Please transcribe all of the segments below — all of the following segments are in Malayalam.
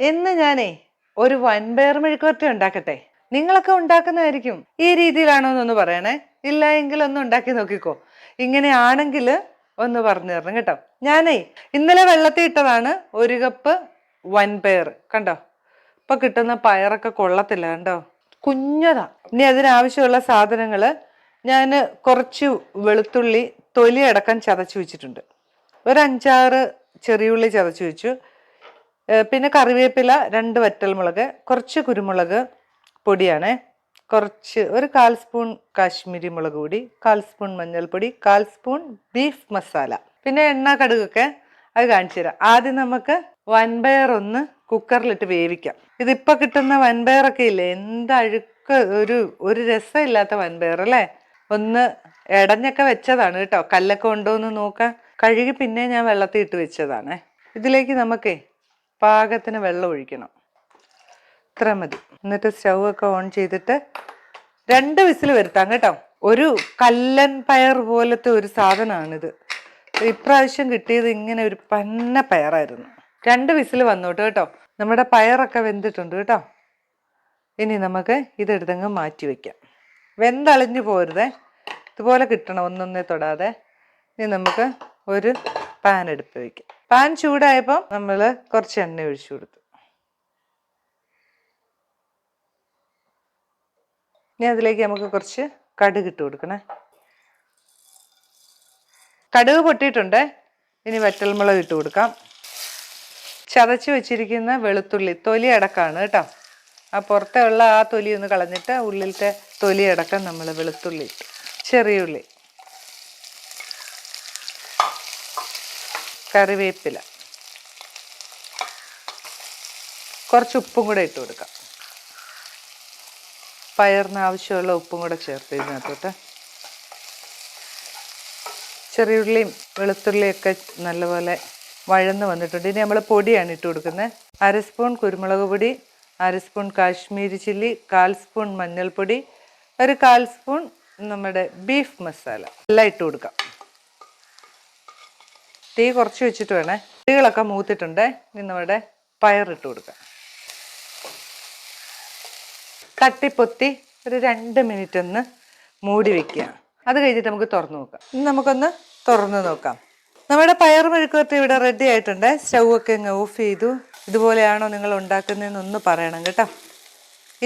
എന്ന് ഞാനേ ഒരു വൻപയർ മെഴുക്കുവരട്ടി ഉണ്ടാക്കട്ടെ? നിങ്ങളൊക്കെ ഉണ്ടാക്കുന്നതായിരിക്കും. ഈ രീതിയിലാണോ എന്നൊന്ന് പറയണേ. ഇല്ല എങ്കിൽ ഒന്ന് ഉണ്ടാക്കി നോക്കിക്കോ. ഇങ്ങനെ ആണെങ്കിൽ ഒന്ന് പറഞ്ഞു തരണം കേട്ടോ. ഞാനേ ഇന്നലെ വെള്ളത്തിൽ ഇട്ടതാണ് ഒരു കപ്പ് വൻപയർ. കണ്ടോ? ഇപ്പൊ കിട്ടുന്ന പയറൊക്കെ കൊള്ളത്തില്ല കണ്ടോ? കുഞ്ഞതാ. ഇനി അതിനാവശ്യമുള്ള സാധനങ്ങൾ ഞാൻ കുറച്ച് വെളുത്തുള്ളി തൊലി അടക്കം ചതച്ച് വെച്ചിട്ടുണ്ട്. ഒരു അഞ്ചാറ് ചെറിയുള്ളി ചതച്ച് വെച്ചു. പിന്നെ കറിവേപ്പില രണ്ട് വറ്റൽമുളക് കുറച്ച് കുരുമുളക് പൊടിയാണ്. കുറച്ച് ഒരു കാൽ സ്പൂൺ കാശ്മീരി മുളക് പൊടി കാൽ സ്പൂൺ മഞ്ഞൾപ്പൊടി കാൽ സ്പൂൺ ബീഫ് മസാല. പിന്നെ എണ്ണ കടുകൊക്കെ അത് കാണിച്ചു തരാം. ആദ്യം നമുക്ക് വൻപയർ ഒന്ന് കുക്കറിലിട്ട് വേവിക്കാം. ഇതിപ്പോൾ കിട്ടുന്ന വൻപയറൊക്കെ ഇല്ലേ? എന്ത് അഴുക്ക് ഒരു ഒരു രസമില്ലാത്ത വൻപയർ അല്ലേ? ഒന്ന് ഇടഞ്ഞൊക്കെ വെച്ചതാണ് കേട്ടോ. കല്ലൊക്കെ ഉണ്ടോ എന്ന് നോക്കാം. കഴുകി പിന്നെ ഞാൻ വെള്ളത്തിൽ ഇട്ട് വെച്ചതാണ്. ഇതിലേക്ക് നമുക്കേ പാകത്തിന് വെള്ളം ഒഴിക്കണം. ഇത്ര മതി. എന്നിട്ട് സ്റ്റൗ ഒക്കെ ഓൺ ചെയ്തിട്ട് രണ്ട് വിസിൽ വരുത്താം കേട്ടോ. ഒരു കല്ലൻ പയർ പോലത്തെ ഒരു സാധനമാണിത്. ഇപ്രാവശ്യം കിട്ടിയത് ഇങ്ങനെ ഒരു പന്ന പയറായിരുന്നു. രണ്ട് വിസിൽ വന്നോട്ട് കേട്ടോ. നമ്മുടെ പയറൊക്കെ വെന്തിട്ടുണ്ട് കേട്ടോ. ഇനി നമുക്ക് ഇതെടുത്തങ്ങ് മാറ്റി വയ്ക്കാം വെന്തളിഞ്ഞു പോരുതേ. ഇതുപോലെ കിട്ടണം ഒന്നൊന്നേ തൊടാതെ. ഇനി നമുക്ക് ഒരു പാൻ എടുത്ത് വയ്ക്കുക പാൻ ചൂടായപ്പോൾ നമ്മൾ കുറച്ച് എണ്ണ ഒഴിച്ചു കൊടുത്തു. ഇനി അതിലേക്ക് നമുക്ക് കുറച്ച് കടുക് ഇട്ട് കൊടുക്കണേ. കടുക് പൊട്ടിയിട്ടുണ്ട്? ഇനി വറ്റൽമുളക് ഇട്ട് കൊടുക്കാം. ചതച്ച് വെച്ചിരിക്കുന്ന വെളുത്തുള്ളി തൊലി അടക്കാണ് കേട്ടോ. ആ പുറത്തെ ഉള്ള ആ തൊലി ഒന്ന് കളഞ്ഞിട്ട് ഉള്ളിലത്തെ തൊലി അടക്കം നമ്മൾ വെളുത്തുള്ളി ചെറിയ ഉള്ളി. കറിവേപ്പില. കുറച്ച് ഉപ്പും കൂടെ ഇട്ട് കൊടുക്കാം. പയറിന് ആവശ്യമുള്ള ഉപ്പും കൂടെ ചേർത്ത് ഇതിനകത്തോട്ട്. ചെറിയുള്ളിയും വെളുത്തുള്ളിയൊക്കെ നല്ലപോലെ വഴന്ന് വന്നിട്ടുണ്ട്. ഇനി നമ്മൾ പൊടിയാണ് ഇട്ട് കൊടുക്കുന്നത്. അര സ്പൂൺ കുരുമുളക് പൊടി അര സ്പൂൺ കാശ്മീരി ചില്ലി കാൽ സ്പൂൺ മഞ്ഞൾപ്പൊടി ഒരു കാൽ സ്പൂൺ നമ്മുടെ ബീഫ് മസാല. എല്ലാം ഇട്ട് കൊടുക്കാം. തീ കുറച്ച് വെച്ചിട്ട് വേണേ. തീകളൊക്കെ മൂത്തിട്ടുണ്ട്. ഇനി നമ്മുടെ പയറിട്ട് കൊടുക്കാം. തട്ടിപ്പൊത്തി ഒരു രണ്ട് മിനിറ്റ് ഒന്ന് മൂടി വെക്കുക. അത് കഴിഞ്ഞിട്ട് നമുക്ക് തുറന്നു നോക്കാം. ഇനി നമുക്കൊന്ന് തുറന്നു നോക്കാം. നമ്മുടെ പയർ മെഴുക്കുവരട്ടി ഇവിടെ റെഡി ആയിട്ടുണ്ട്. സ്റ്റൗ ഒക്കെ ഇങ്ങ് ഓഫ് ചെയ്തു. ഇതുപോലെയാണോ നിങ്ങൾ ഉണ്ടാക്കുന്നതെന്ന് ഒന്ന് പറയണം കേട്ടോ.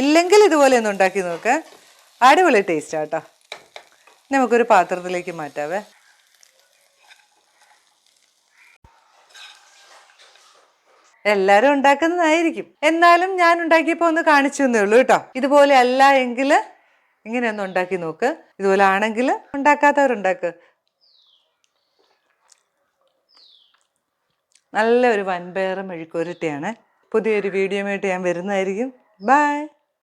ഇല്ലെങ്കിൽ ഇതുപോലെ ഒന്ന് ഉണ്ടാക്കി നോക്ക്. അടിപൊളി ടേസ്റ്റാട്ടോ നമുക്കൊരു പാത്രത്തിലേക്ക് മാറ്റാവേ. എല്ലാരും ഉണ്ടാക്കുന്നതായിരിക്കും. എന്നാലും ഞാൻ ഉണ്ടാക്കിയപ്പോ ഒന്ന് കാണിച്ചു തന്നേ ഉള്ളൂ കേട്ടോ. ഇതുപോലെ അല്ല എങ്കിൽ ഇങ്ങനെ ഒന്ന് ഉണ്ടാക്കി നോക്ക്. ഇതുപോലെ ആണെങ്കിൽ ഉണ്ടാക്കാത്തവരുണ്ടാക്ക്. നല്ല ഒരു വൻപയർ മെഴുക്കുരുട്ടിയാണ് പുതിയൊരു ആയിട്ട് ഞാൻ വരുന്നതായിരിക്കും. ബൈ